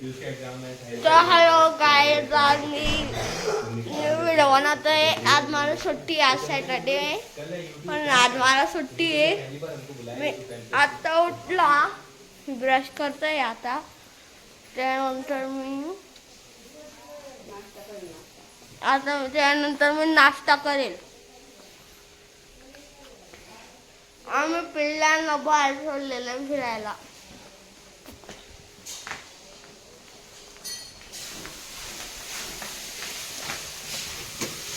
तर हॅलो काय आज मी व्हिडिओ बनवतोय. आज मला सुट्टी आहे, आज सॅटर्डे. आहे पण आज मला सुट्टी आहे. मी आता उठला ब्रश करतोय आता. त्यानंतर मी आता त्यानंतर मी नाश्ता करेल. आम्ही पिल्लांना बाहेर सोडलेलं फिरायला.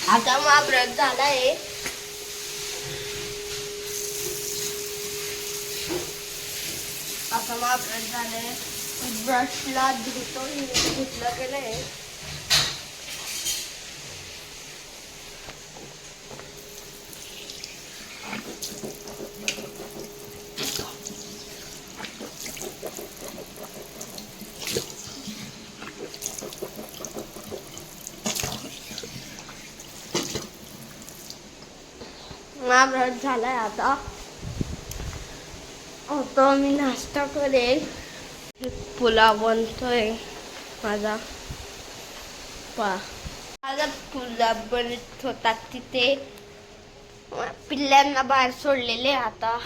आता मग झाला झालाय. आता मग ब्रश झालाय. ब्रशला धुतो धुतलं गेलंय ब्रश झालाय आता. आता मी नाश्ता करेल. पुलाव बनतोय माझा. पा. माझा पुलाव बनत होता तिथे. पिल्ल्यांना बाहेर सोडलेले आता.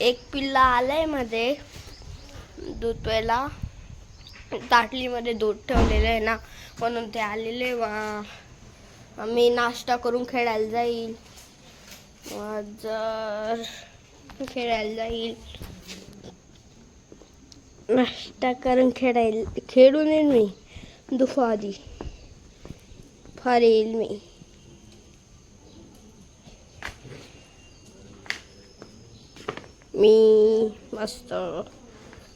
एक पिल्ला आलायमध्ये. दूध प्यायला. ताटलीमध्ये दूध ठेवलेलं आहे ना म्हणून ते आलेले. वा. मी नाश्ता करून खेळायला जाईल. जर खेळायला जाईल. नाश्ता करून खेळायला खेळून येईल मी. दुपारी. फार येईल मी. मी मस्त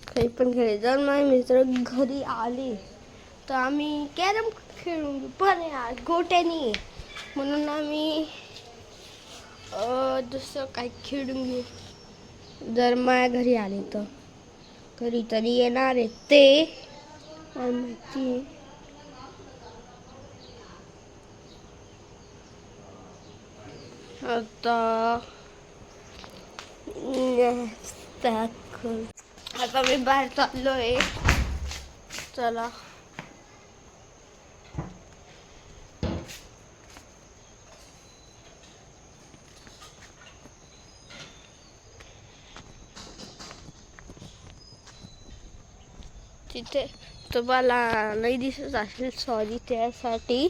काही पण खेळेल जर माझे मित्र घरी आले. तर आम्ही कॅरम खेळून घेऊ. पण गोट्यानी. म्हणून आम्ही दुसरं काय खेळून घे. जर माझ्या घरी आले तर. घरी तरी येणार आहे ते. माहिती. आता आता मी बाहेर चाललोय. चला. तिथे तुम्हाला नाही दिसत असेल. सॉरी त्यासाठी.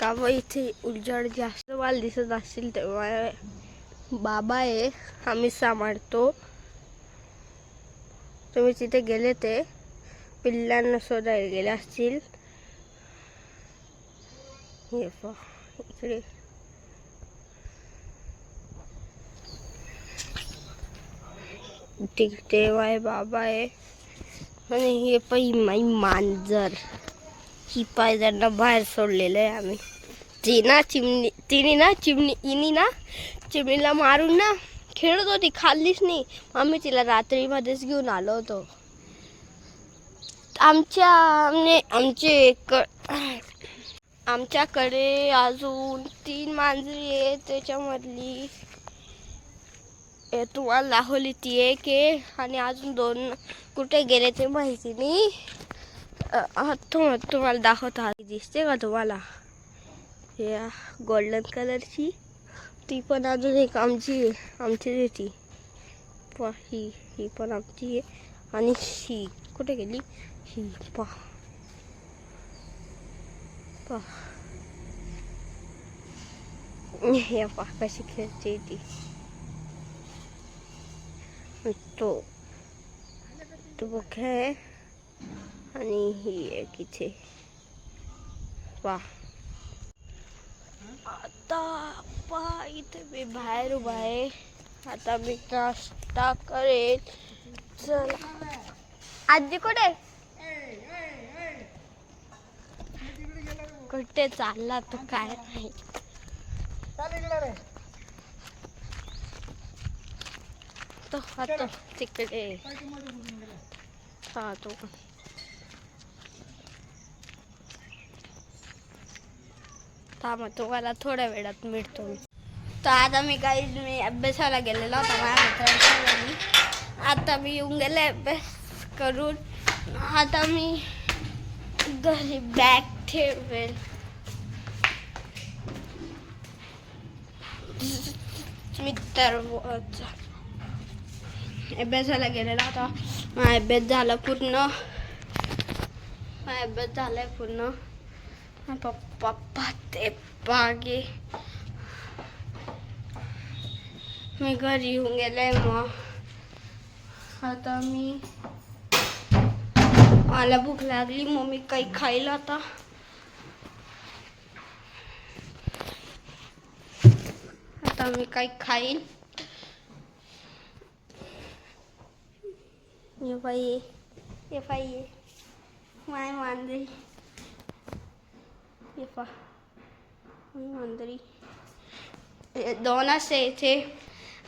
का मग इथे उलझड जास्त मला दिसत असेल तेव्हा बाबा आहे. आम्ही सांभाळतो. तुम्ही तिथे गेले ते पिल्लांना शोधायला गेले असतील. हे इकडे. तिकडे वाय बाबा आहे. आणि हे पाई माई मांजर. ही पाय त्यांना बाहेर सोडलेलं आहे आम्ही. ती ना चिमणी तिने ना चिमणी इनी ना चिमणीला मारून ना खेळत होती खाल्लीच नाही. आम्ही तिला रात्रीमध्येच घेऊन आलो होतो. आमच्या आमचे क आमच्याकडे अजून तीन मांजरी आहेत त्याच्यामधली. तुम्हाला दाखवली ती एक आहे आणि अजून दोन कुठे गेले ते माहिती नाही अ, हा, तुम तुम्हाला दाखवतो हा दिसते का तुम्हाला? या गोल्डन कलरची ती पण अजून एक आमची आहे. आमचीच आहे ती पहा ही ही पण आमची आहे. आणि ही कुठे गेली? ही पहा. पहा. हे पहा कशी खेळते ती. तो तो बघ आहे आणि ही एक इथे. वा आता पहा इथे मी बाहेर उभा आहे. आता मी नाश्ता करेल चल. आजी कुठे? कुठे चालला तो? काय नाही. तो हा तो तिकडे हा तो थांब तुम्हाला थोड्या वेळात मिळतो मी तर आता मी काही मी अभ्यासाला गेलेला होता माझ्या मित्रांच्या आता मी येऊन गेले अभ्यास करून आता मी घरी बॅग ठेवेल मित्र अभ्यास झाला गेलेला होता. माझा अभ्यास झाला पूर्ण. माझा अभ्यास आहे पूर्ण. पप्पा ते बागे. मी घरी येऊन गेले मग आता मी मला भूक लागली मग मी काही खाईल आता. आता मी काही खाईल. ये बाई ये ये बाई ये माय मांजरी. ये पा माय मांजरी. दोन असे इथे.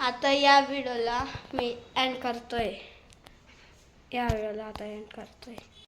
आता या व्हिडिओला मी एंड करतोय. या व्हिडिओला आता एंड करतोय.